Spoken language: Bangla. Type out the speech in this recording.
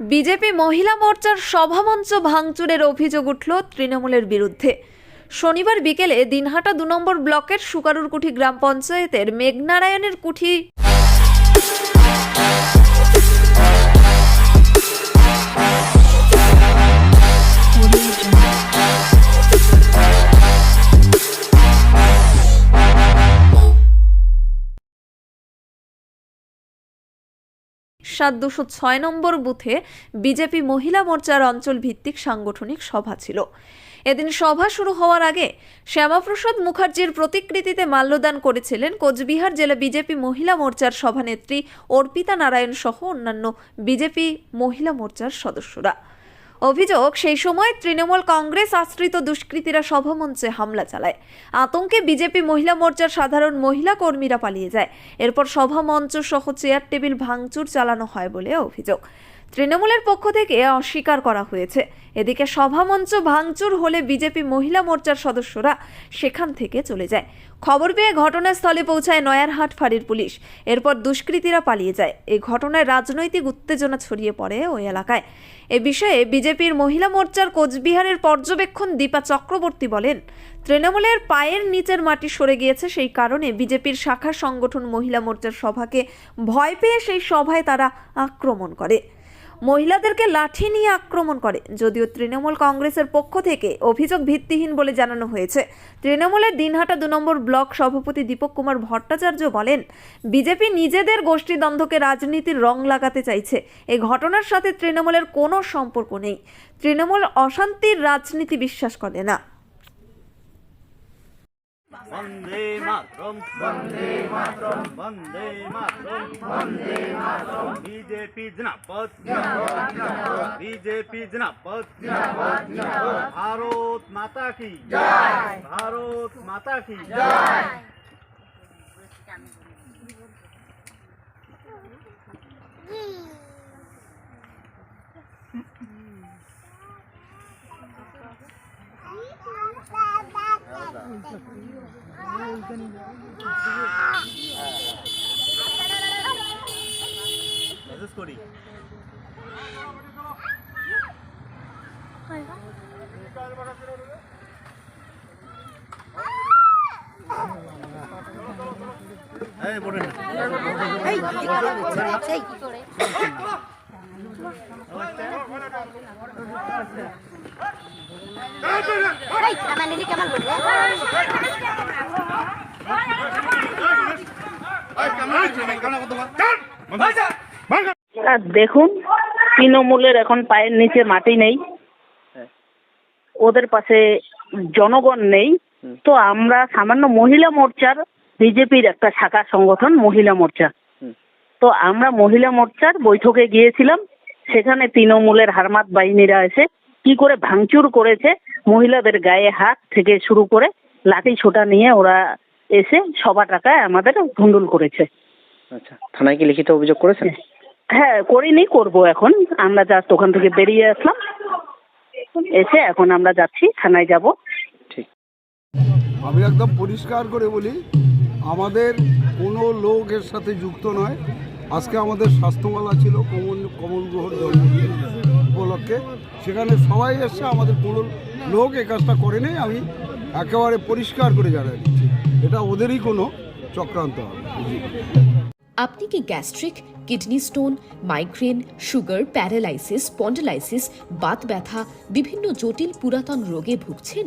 বিজেপি মহিলা মোর্চার সভামঞ্চ ভাঙচুরের অভিযোগ উঠল তৃণমূলের বিরুদ্ধে। শনিবার বিকেলে দিনহাটা দু নম্বর ব্লকের সুকারুরকুঠি গ্রাম পঞ্চায়েতের মেঘনারায়ণের কুঠি সাত দুশো ছয় নম্বর বুথে বিজেপি মহিলা মোর্চার অঞ্চল ভিত্তিক সাংগঠনিক সভা ছিল। এদিন সভা শুরু হওয়ার আগে শ্যামাপ্রসাদ মুখার্জির প্রতিকৃতিতে মাল্যদান করেছিলেন কোচবিহার জেলা বিজেপি মহিলা মোর্চার সভানেত্রী অর্পিতা নারায়ণ সহ অন্যান্য বিজেপি মহিলা মোর্চার সদস্যরা। অভিযোগ, সেই সময় তৃণমূল কংগ্রেস আশ্রিত দুষ্কৃতীরা সভামঞ্চে হামলা চালায়। আতঙ্কে বিজেপি মহিলা মোর্চার সাধারণ মহিলা কর্মীরা পালিয়ে যায়। এরপর সভামঞ্চ সহ চেয়ার, টেবিল ভাঙচুর চালানো হয় বলে অভিযোগ। তৃণমূলের পক্ষ থেকে অস্বীকার করা হয়েছে। এদিকে সভামঞ্চ ভাঙচুর হলে বিজেপি মহিলা মোর্চার সদস্যরা সেখান থেকে চলে যায়। খবর পেয়ে ঘটনাস্থলে পৌঁছায় নয়ারহাট ফাঁড়ির পুলিশ। এরপর দুষ্কৃতীরা পালিয়ে যায়। এই ঘটনায় রাজনৈতিক উত্তেজনা ছড়িয়ে পড়ে ওই এলাকায়। এ বিষয়ে বিজেপির মহিলা মোর্চার কোচবিহারের পর্যবেক্ষণ দীপা চক্রবর্তী বলেন, তৃণমূলের পায়ের নিচের মাটি সরে গিয়েছে সেই কারণে বিজেপির শাখা সংগঠন মহিলা মোর্চার সভাকে ভয় পেয়ে সেই সভায় তারা আক্রমণ করে। মহিলাদেরকে লাঠি নিয়ে আক্রমণ করে, যদিও তৃণমূল কংগ্রেসের পক্ষ থেকে অভিযোগ ভিত্তিহীন বলে জানানো হয়েছে। তৃণমূলের দিনহাটা দু নম্বর ব্লক সভাপতি দীপক কুমার ভট্টাচার্য বলেন, বিজেপি নিজেদের গোষ্ঠীদ্বন্দ্বকে রাজনীতির রং লাগাতে চাইছে। এই ঘটনার সাথে তৃণমূলের কোনো সম্পর্ক নেই। তৃণমূল অশান্তির রাজনীতি বিশ্বাস করে না। વંદે માતરમ. વંદે માતરમ. વંદે માતરમ. વંદે માતરમ. બીજેપી જનાપત બીજેપી જનાપત ભારત માતા કી. જય. ભારત માતા કી. જય. Yeah. মেসেজ করি এই বলেন না এই, দেখুন, তৃণমূলের এখন পায়ের নিচে মাটি নেই। ওদের পাশে জনগণ নেই। তো আমরা সামান্য মহিলা মোর্চার, বিজেপির একটা শাখা সংগঠন মহিলা মোর্চা। তো আমরা মহিলা মোর্চার বৈঠকে গিয়েছিলাম। সেখানে তৃণমূলের হারমাত বাহিনীরা এসে কি করে ভাঙচুর করেছে মহিলাদের গায়ে হাত থেকে শুরু করে লাঠি ছোটা নিয়ে ওরা এসে সবা টাকায় আমাদের ভুন্ডুল করেছে। আচ্ছা থানায় কি লিখিত অভিযোগ করেছেন? হ্যাঁ করিনি করব এখন। আমরা জাস্ট ওখান থেকে বেরিয়ে আসলাম। এসে এখন আমরা যাচ্ছি থানায় যাব। ঠিক। আমি একদম পরিষ্কার করে বলি আমাদের কোনো লোকের সাথে যুক্ত নয়। আজকে আমাদের স্বাস্থ্যমালা ছিল কমল কমল গ্রহণ জন্মদিন উপলক্ষে। সেখানে সবাই এসছে আমাদের কোনো লোক এ কাজটা করেনি আমি একেবারে পরিষ্কার করে জানাই দিচ্ছি। এটা ওদেরই কোনো চক্রান্ত হবে। আপনি কি gastric, kidney stone, migraine, sugar, paralysis, spondylosis, Baat ব্যথা, বিভিন্ন জটিল পুরাতন রোগে ভুগছেন?